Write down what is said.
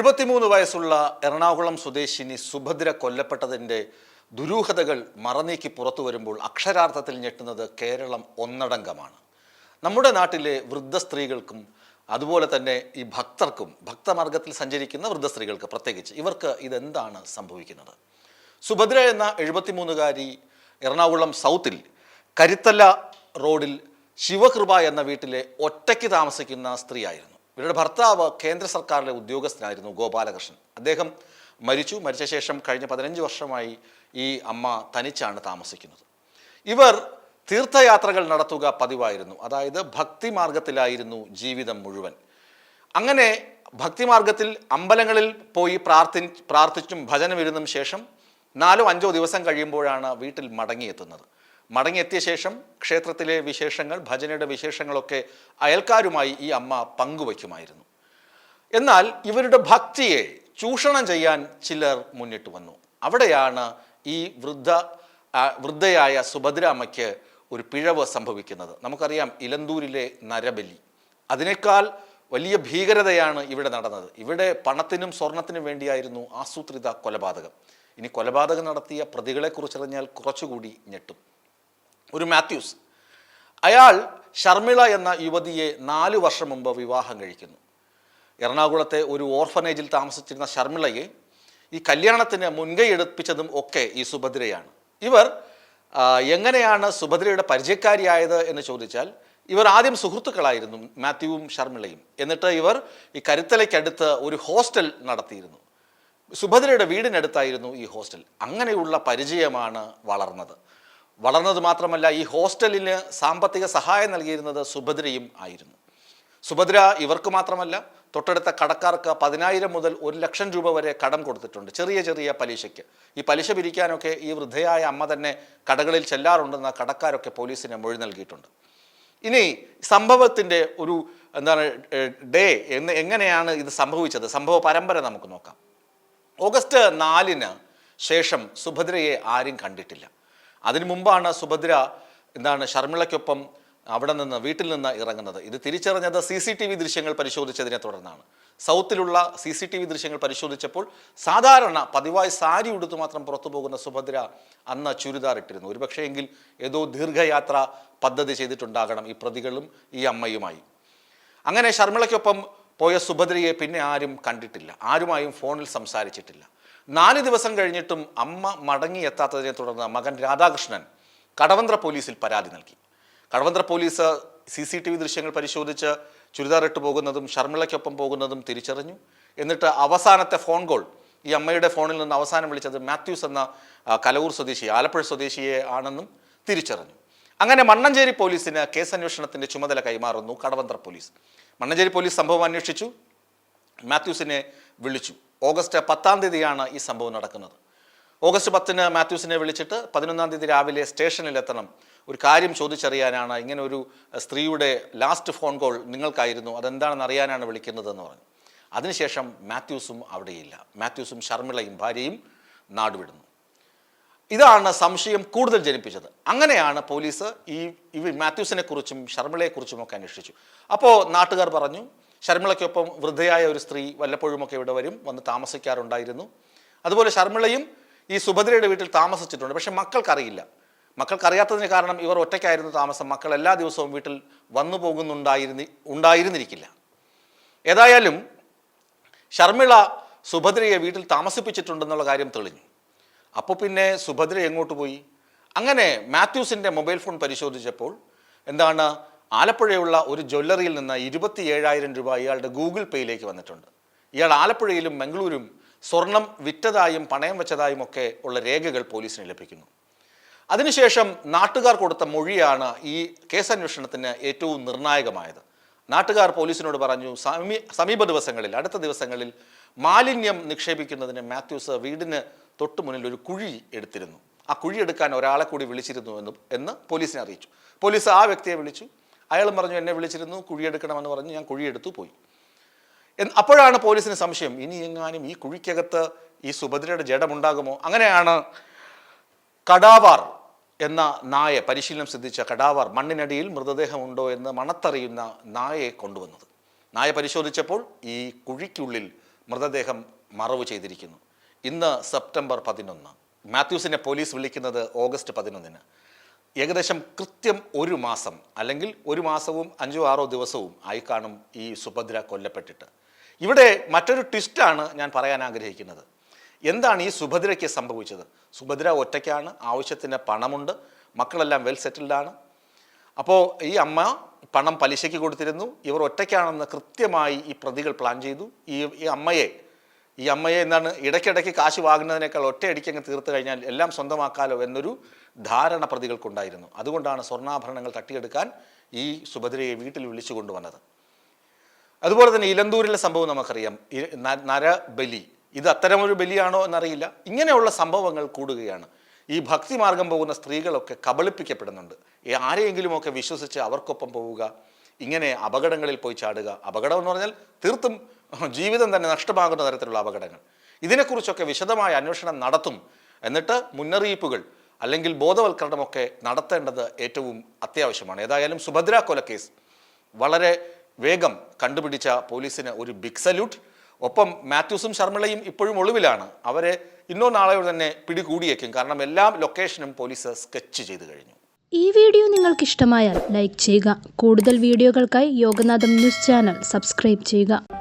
എഴുപത്തിമൂന്ന് വയസ്സുള്ള എറണാകുളം സ്വദേശിനി സുഭദ്ര കൊല്ലപ്പെട്ടതിന്റെ ദുരൂഹതകൾ മറനീക്കി പുറത്തു വരുമ്പോൾ അക്ഷരാർത്ഥത്തിൽ ഞെട്ടുന്നത് കേരളം ഒന്നടങ്കമാണ്. നമ്മുടെ നാട്ടിലെ വൃദ്ധ സ്ത്രീകൾക്കും അതുപോലെ തന്നെ ഈ ഭക്തർക്കും ഭക്തമാർഗത്തിൽ സഞ്ചരിക്കുന്ന വൃദ്ധ സ്ത്രീകൾക്ക് പ്രത്യേകിച്ച് ഇവർക്ക് ഇതെന്താണ് സംഭവിക്കുന്നത്? സുഭദ്ര എന്ന എഴുപത്തിമൂന്നുകാരി എറണാകുളം സൗത്തിൽ കരുത്തല്ല റോഡിൽ ശിവകൃപ എന്ന വീട്ടിലെ ഒറ്റയ്ക്ക് താമസിക്കുന്ന സ്ത്രീയായിരുന്നു. ഇവരുടെ ഭർത്താവ് കേന്ദ്ര സർക്കാരിലെ ഉദ്യോഗസ്ഥനായിരുന്നു ഗോപാലകൃഷ്ണൻ. അദ്ദേഹം മരിച്ചു. മരിച്ച ശേഷം കഴിഞ്ഞ പതിനഞ്ച് വർഷമായി ഈ അമ്മ തനിച്ചാണ് താമസിക്കുന്നത്. ഇവർ തീർത്ഥയാത്രകൾ നടത്തുക പതിവായിരുന്നു. അതായത് ഭക്തി മാർഗത്തിലായിരുന്നു ജീവിതം മുഴുവൻ. അങ്ങനെ ഭക്തിമാർഗത്തിൽ അമ്പലങ്ങളിൽ പോയി പ്രാർത്ഥി പ്രാർത്ഥിച്ചും ഭജനമിരുന്നും ശേഷം നാലോ അഞ്ചോ ദിവസം കഴിയുമ്പോഴാണ് വീട്ടിൽ മടങ്ങിയെത്തുന്നത്. മടങ്ങിയെത്തിയ ശേഷം ക്ഷേത്രത്തിലെ വിശേഷങ്ങൾ ഭജനയുടെ വിശേഷങ്ങളൊക്കെ അയൽക്കാരുമായി ഈ അമ്മ പങ്കുവയ്ക്കുമായിരുന്നു. എന്നാൽ ഇവരുടെ ഭക്തിയെ ചൂഷണം ചെയ്യാൻ ചിലർ മുന്നിട്ട് വന്നു. അവിടെയാണ് ഈ വൃദ്ധ വൃദ്ധയായ സുഭദ്രാമ്മയ്ക്ക് ഒരു പിഴവ് സംഭവിക്കുന്നത്. നമുക്കറിയാം ഇലന്തൂരിലെ നരബലി. അതിനേക്കാൾ വലിയ ഭീകരതയാണ് ഇവിടെ നടന്നത്. ഇവിടെ പണത്തിനും സ്വർണത്തിനും വേണ്ടിയായിരുന്നു ആസൂത്രിത കൊലപാതകം. ഇനി കൊലപാതകം നടത്തിയ പ്രതികളെക്കുറിച്ചറിഞ്ഞാൽ കുറച്ചുകൂടി ഞെട്ടും. ഒരു മാത്യൂസ്. അയാൾ ഷർമിള എന്ന യുവതിയെ നാല് വർഷം മുമ്പ് വിവാഹം കഴിക്കുന്നു. എറണാകുളത്തെ ഒരു ഓർഫനേജിൽ താമസിച്ചിരുന്ന ഷർമിളയെ ഈ കല്യാണത്തിന് മുൻകൈ എടുപ്പിച്ചതും ഒക്കെ ഈ സുഭദ്രയാണ്. ഇവർ എങ്ങനെയാണ് സുഭദ്രയുടെ പരിചയക്കാരിയായത് എന്ന് ചോദിച്ചാൽ ഇവർ ആദ്യം സുഹൃത്തുക്കളായിരുന്നു മാത്യുവും ഷർമിളയും എന്നിട്ട് ഇവർ ഈ കരുത്തലയ്ക്കടുത്ത് ഒരു ഹോസ്റ്റൽ നടത്തിയിരുന്നു. സുഭദ്രയുടെ വീടിനടുത്തായിരുന്നു ഈ ഹോസ്റ്റൽ. അങ്ങനെയുള്ള പരിചയമാണ് വളർന്നത്. വളർന്നത് മാത്രമല്ല ഈ ഹോസ്റ്റലിന് സാമ്പത്തിക സഹായം നൽകിയിരുന്നത് സുഭദ്രയും ആയിരുന്നു. സുഭദ്ര ഇവർക്ക് മാത്രമല്ല തൊട്ടടുത്ത കടക്കാർക്ക് പതിനായിരം മുതൽ ഒരു ലക്ഷം രൂപ വരെ കടം കൊടുത്തിട്ടുണ്ട് ചെറിയ ചെറിയ പലിശയ്ക്ക്. ഈ പലിശ പിരിക്കാനൊക്കെ ഈ വൃദ്ധയായ അമ്മ തന്നെ കടകളിൽ ചെല്ലാറുണ്ടെന്ന കടക്കാരൊക്കെ പോലീസിന് മൊഴി നൽകിയിട്ടുണ്ട്. ഇനി സംഭവത്തിന്റെ ഒരു എന്താണ് ഡേ എന്ന് എങ്ങനെയാണ് ഇത് സംഭവിച്ചത്? സംഭവ പരമ്പര നമുക്ക് നോക്കാം. ഓഗസ്റ്റ് നാലിന് ശേഷം സുഭദ്രയെ ആരും കണ്ടിട്ടില്ല. അതിനു മുമ്പാണ് സുഭദ്ര എന്താണ് ഷർമിളയ്ക്കൊപ്പം അവിടെ നിന്ന് വീട്ടിൽ നിന്ന് ഇറങ്ങുന്നത്. ഇത് തിരിച്ചറിഞ്ഞത് സി സി ടി വി ദൃശ്യങ്ങൾ പരിശോധിച്ചതിനെ തുടർന്നാണ്. സൗത്തിലുള്ള സി സി ടി വി ദൃശ്യങ്ങൾ പരിശോധിച്ചപ്പോൾ സാധാരണ പതിവായി സാരി ഉടുത്ത് മാത്രം പുറത്തു പോകുന്ന സുഭദ്ര അന്ന് ചുരിദാർ ഇട്ടിരുന്നു. ഒരുപക്ഷെ എങ്കിൽ ഏതോ ദീർഘയാത്ര പദ്ധതി ചെയ്തിട്ടുണ്ടാകണം ഈ പ്രതികളും ഈ അമ്മയുമായി. അങ്ങനെ ശർമിളയ്ക്കൊപ്പം പോയ സുഭദ്രയെ പിന്നെ ആരും കണ്ടിട്ടില്ല. ആരുമായും ഫോണിൽ സംസാരിച്ചിട്ടില്ല. നാല് ദിവസം കഴിഞ്ഞിട്ടും അമ്മ മടങ്ങിയെത്താത്തതിനെ തുടർന്ന് മകൻ രാധാകൃഷ്ണൻ കടവന്ത്ര പോലീസിൽ പരാതി നൽകി. Kadavanthra police C C T V ദൃശ്യങ്ങൾ പരിശോധിച്ച് ചുരിദാർ ഇട്ട് പോകുന്നതും ഷർമിളയ്ക്കൊപ്പം പോകുന്നതും തിരിച്ചറിഞ്ഞു. എന്നിട്ട് അവസാനത്തെ ഫോൺ കോൾ ഈ അമ്മയുടെ ഫോണിൽ നിന്ന് അവസാനം വിളിച്ചത് മാത്യൂസ് എന്ന കലവൂർ സ്വദേശി ആലപ്പുഴ സ്വദേശിയെ ആണെന്നും തിരിച്ചറിഞ്ഞു. അങ്ങനെ മണ്ണഞ്ചേരി പോലീസിന് കേസന്വേഷണത്തിന്റെ ചുമതല കൈമാറുന്നു കടവന്ത്ര പോലീസ്. മണ്ണഞ്ചേരി പോലീസ് സംഭവം അന്വേഷിച്ചു മാത്യൂസിനെ വിളിച്ചു. ഓഗസ്റ്റ് പത്താം തീയതിയാണ് ഈ സംഭവം നടക്കുന്നത്. ഓഗസ്റ്റ് പത്തിന് മാത്യൂസിനെ വിളിച്ചിട്ട് പതിനൊന്നാം തീയതി രാവിലെ സ്റ്റേഷനിൽ എത്തണം. ഒരു കാര്യം ചോദിച്ചറിയാനാണ് ഇങ്ങനെ ഒരു സ്ത്രീയുടെ ലാസ്റ്റ് ഫോൺ കോൾ നിങ്ങൾക്കായിരുന്നു. അതെന്താണെന്ന് അറിയാനാണ് വിളിക്കുന്നതെന്ന് പറഞ്ഞു. അതിനുശേഷം മാത്യൂസും അവിടെയില്ല. മാത്യൂസും ഷർമിളയും ഭാര്യയും നാടുവിടുന്നു. ഇതാണ് സംശയം കൂടുതൽ ജനിപ്പിച്ചത്. അങ്ങനെയാണ് പോലീസ് ഈ ഇവ മാത്യൂസിനെ കുറിച്ചും ഷർമിളയെക്കുറിച്ചും ഒക്കെ അന്വേഷിച്ചു. അപ്പോൾ നാട്ടുകാർ പറഞ്ഞു ഷർമിളയ്ക്കൊപ്പം വൃദ്ധയായ ഒരു സ്ത്രീ വല്ലപ്പോഴുമൊക്കെ ഇവിടെ വരും വന്ന് താമസിക്കാറുണ്ടായിരുന്നു. അതുപോലെ ശർമ്മിളയും ഈ സുഭദ്രയുടെ വീട്ടിൽ താമസിച്ചിട്ടുണ്ട് പക്ഷെ മക്കൾക്കറിയില്ല. മക്കൾക്കറിയാത്തതിന് കാരണം ഇവർ ഒറ്റയ്ക്കായിരുന്നു താമസം മക്കൾ എല്ലാ ദിവസവും വീട്ടിൽ വന്നു പോകുന്നുണ്ടായിരുന്നി ഉണ്ടായിരുന്നിരിക്കില്ല. ഏതായാലും ശർമ്മിള സുഭദ്രയെ വീട്ടിൽ താമസിപ്പിച്ചിട്ടുണ്ടെന്നുള്ള കാര്യം തെളിഞ്ഞു. അപ്പോൾ പിന്നെ സുഭദ്ര എങ്ങോട്ട് പോയി? അങ്ങനെ മാത്യൂസിന്റെ മൊബൈൽ ഫോൺ പരിശോധിച്ചപ്പോൾ എന്താണ് ആലപ്പുഴയുള്ള ഒരു ജ്വല്ലറിയിൽ നിന്ന് ഇരുപത്തി ഏഴായിരം രൂപ ഇയാളുടെ ഗൂഗിൾ പേയിലേക്ക് വന്നിട്ടുണ്ട്. ഇയാൾ ആലപ്പുഴയിലും മംഗളൂരും സ്വർണം വിറ്റതായും പണയം വെച്ചതായും ഒക്കെ ഉള്ള രേഖകൾ പോലീസിന് ലഭിക്കുന്നു. അതിനുശേഷം നാട്ടുകാർ കൊടുത്ത മൊഴിയാണ് ഈ കേസന്വേഷണത്തിന് ഏറ്റവും നിർണായകമായത്. നാട്ടുകാർ പോലീസിനോട് പറഞ്ഞു സമീ സമീപ ദിവസങ്ങളിൽ അടുത്ത ദിവസങ്ങളിൽ മാലിന്യം നിക്ഷേപിക്കുന്നതിന് മാത്യൂസ് വീടിന് തൊട്ടു മുന്നിൽ ഒരു കുഴി എടുത്തിരുന്നു. ആ കുഴി എടുക്കാൻ ഒരാളെ കൂടി വിളിച്ചിരുന്നു എന്ന് എന്ന് പോലീസിനെ അറിയിച്ചു. പോലീസ് ആ വ്യക്തിയെ വിളിച്ചു. അയാളും പറഞ്ഞു എന്നെ വിളിച്ചിരുന്നു കുഴിയെടുക്കണമെന്ന് പറഞ്ഞ് ഞാൻ കുഴിയെടുത്തു പോയി. അപ്പോഴാണ് പോലീസിന് സംശയം ഇനി എങ്ങാനും ഈ കുഴിക്കകത്ത് ഈ സുഭദ്രയുടെ ജഡമുണ്ടാകുമോ? അങ്ങനെയാണ് കടാവാർ എന്ന നായ പരിശീലനം സിദ്ധിച്ച കടാവാർ മണ്ണിനടിയിൽ മൃതദേഹമുണ്ടോ എന്ന് മണത്തറിയുന്ന നായയെ കൊണ്ടുവന്നത്. നായ പരിശോധിച്ചപ്പോൾ ഈ കുഴിക്കുള്ളിൽ മൃതദേഹം മറവ് ചെയ്തിരിക്കുന്നു. ഇന്ന് സെപ്റ്റംബർ പതിനൊന്ന്. മാത്യൂസിനെ പോലീസ് വിളിക്കുന്നത് ഓഗസ്റ്റ് പതിനൊന്നിന്. ഏകദേശം കൃത്യം ഒരു മാസം അല്ലെങ്കിൽ ഒരു മാസവും അഞ്ചോ ആറോ ദിവസവും ആയി കാണും ഈ സുഭദ്ര കൊല്ലപ്പെട്ടിട്ട്. ഇവിടെ മറ്റൊരു ട്വിസ്റ്റാണ് ഞാൻ പറയാൻ ആഗ്രഹിക്കുന്നത്. എന്താണ് ഈ സുഭദ്രയ്ക്ക് സംഭവിച്ചത്? സുഭദ്ര ഒറ്റയ്ക്കാണ് ആവശ്യത്തിന് പണമുണ്ട് മക്കളെല്ലാം വെൽ സെറ്റിൽഡാണ് അപ്പോൾ ഈ അമ്മ പണം പലിശയ്ക്ക് കൊടുത്തിരുന്നു ഇവർ ഒറ്റയ്ക്കാണെന്ന് കൃത്യമായി ഈ പ്രതികൾ പ്ലാൻ ചെയ്തു. ഈ അമ്മയെ ഈ അമ്മയെ എന്താണ് ഇടയ്ക്കിടയ്ക്ക് കാശ് വാങ്ങുന്നതിനേക്കാൾ ഒറ്റയടിക്ക് അങ്ങ് തീർത്തു കഴിഞ്ഞാൽ എല്ലാം സ്വന്തമാക്കാലോ എന്നൊരു ധാരണ പ്രതികൾക്കുണ്ടായിരുന്നു. അതുകൊണ്ടാണ് സ്വർണാഭരണങ്ങൾ തട്ടിയെടുക്കാൻ ഈ സുഭദ്രയെ വീട്ടിൽ വിളിച്ചു കൊണ്ടുവന്നത്. അതുപോലെ തന്നെ ഇലന്തൂരിലെ സംഭവം നമുക്കറിയാം. നരബലി ഇത് അത്തരമൊരു ബലിയാണോ എന്നറിയില്ല. ഇങ്ങനെയുള്ള സംഭവങ്ങൾ കൂടുകയാണ്. ഈ ഭക്തി മാർഗം പോകുന്ന സ്ത്രീകളൊക്കെ കബളിപ്പിക്കപ്പെടുന്നുണ്ട്. ആരെയെങ്കിലുമൊക്കെ വിശ്വസിച്ച് അവർക്കൊപ്പം പോവുക ഇങ്ങനെ അപകടങ്ങളിൽ പോയി ചാടുക. അപകടം എന്ന് പറഞ്ഞാൽ തീർത്തും ജീവിതം തന്നെ നഷ്ടമാകുന്ന തരത്തിലുള്ള അപകടങ്ങൾ. ഇതിനെക്കുറിച്ചൊക്കെ വിശദമായ അന്വേഷണം നടത്തും. എന്നിട്ട് മുന്നറിയിപ്പുകൾ അല്ലെങ്കിൽ ബോധവൽക്കരണമൊക്കെ നടത്തേണ്ടത് ഏറ്റവും അത്യാവശ്യമാണ്. ഏതായാലും സുഭദ്ര കൊലക്കേസ് വളരെ വേഗം കണ്ടുപിടിച്ച പോലീസിന് ഒരു ബിഗ് സല്യൂട്ട് ഒപ്പം മാത്യൂസും ശർമ്മിളയും ഇപ്പോഴും ഒളിവിലാണ്. അവരെ ഇന്നോ നാളെയോ തന്നെ പിടികൂടിയേക്കും. കാരണം എല്ലാ ലൊക്കേഷനും പോലീസ് സ്കെച്ച് ചെയ്തു കഴിഞ്ഞു. ഈ വീഡിയോ നിങ്ങൾക്ക് ഇഷ്ടമായാൽ ലൈക്ക് ചെയ്യുക. കൂടുതൽ വീഡിയോകൾക്കായി യോഗനാഥം ന്യൂസ് ചാനൽ സബ്സ്ക്രൈബ് ചെയ്യുക.